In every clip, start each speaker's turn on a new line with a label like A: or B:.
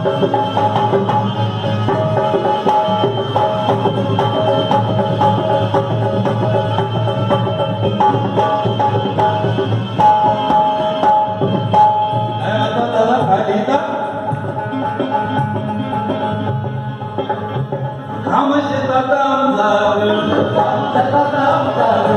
A: Kamu cinta kamu tahu, cinta kamu tahu,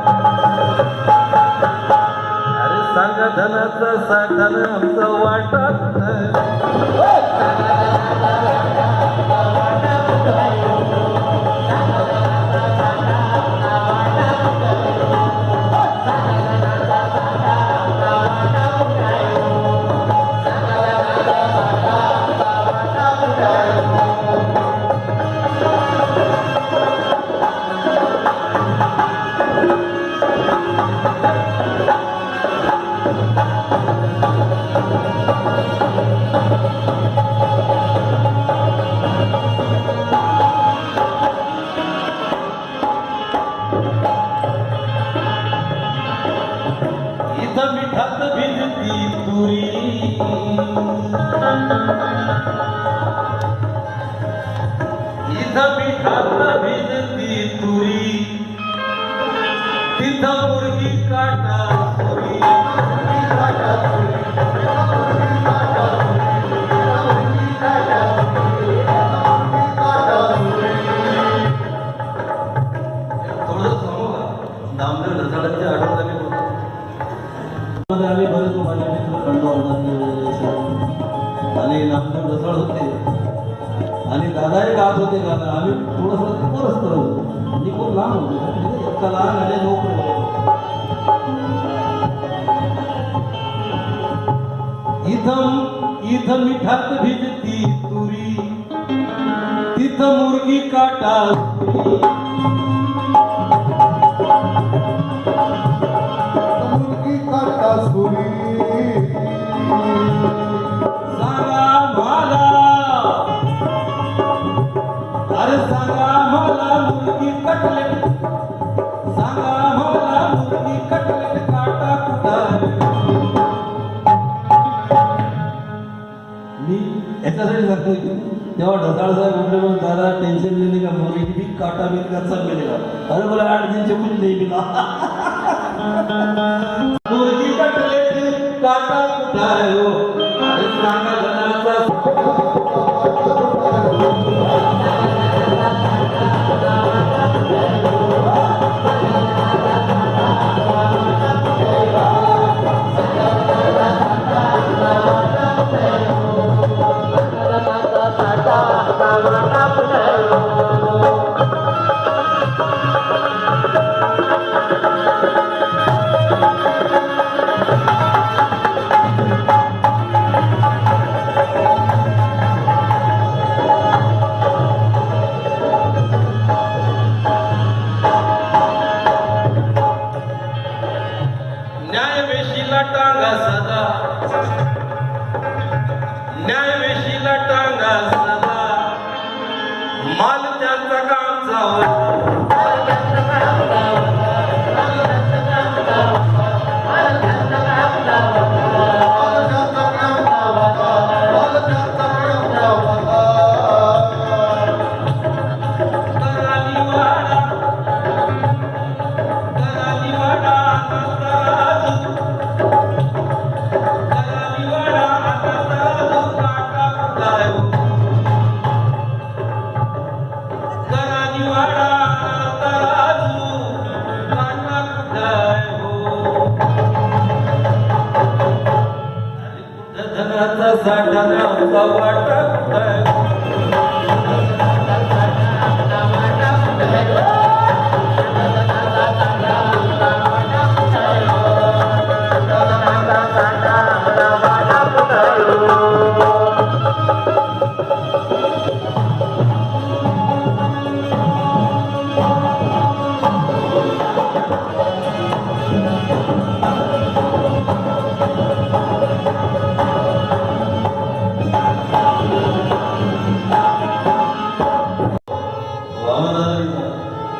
A: धनाचं साधन आमचं वाटत इथं मिठात भिजती तुरी. तिथं मुर्गी काटा सुरी. थोडं आम्ही मित्र आणि नामदेव रसाळ होते. आणि दादाही गात होते गाणं आम्ही थोडंसं परस्पर होतो मी खूप लहान होतो. इतका लहान आणि नोकरी इथं इथं मिठात भिजती तुरी. तिथं मुर्गी काटा. याच्यासाठी सांगतो की तेव्हा ढसाळ साहेब म्हटले मग दादा टेन्शन लेने का मुलगी भी काटा मिलेगा सब मिलेगा अरे बोला आठ दिन से कुछ नहीं मिला मुलगी कटलेट काटा कुठं आहे हो न्यायवेशीला टांगा सदा माल त्यांचा काम जावं साठा आमचा वाटा